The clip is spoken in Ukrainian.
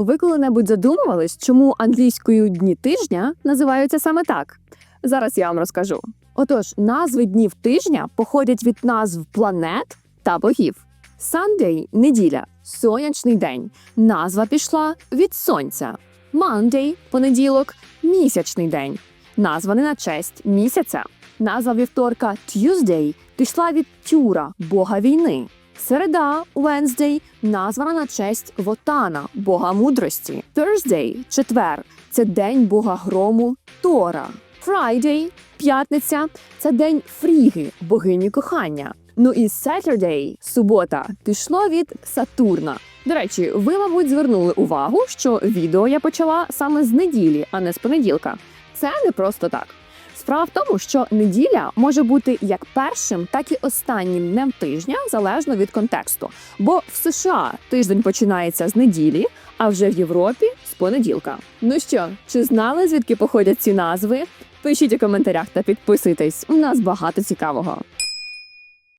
Ви коли-небудь задумувались, чому англійською дні тижня називаються саме так? Зараз я вам розкажу. Отож, назви днів тижня походять від назв планет та богів. Sunday – неділя, сонячний день. Назва пішла від сонця. Monday – понеділок, місячний день. Названий на честь місяця. Назва вівторка Tuesday пішла від Тюра, бога війни. Середа Wednesday названа на честь Вотана, бога мудрості. Thursday – четвер це день бога грому Тора. Friday – п'ятниця це день Фріги, богині кохання. Ну і Saturday – субота пішло від Сатурна. До речі, ви, мабуть, звернули увагу, що відео я почала саме з неділі, а не з понеділка. Це не просто так. Справа в тому, що неділя може бути як першим, так і останнім днем тижня, залежно від контексту. Бо в США тиждень починається з неділі, а вже в Європі з понеділка. Ну що, чи знали звідки походять ці назви? Пишіть у коментарях та підписуйтесь. У нас багато цікавого.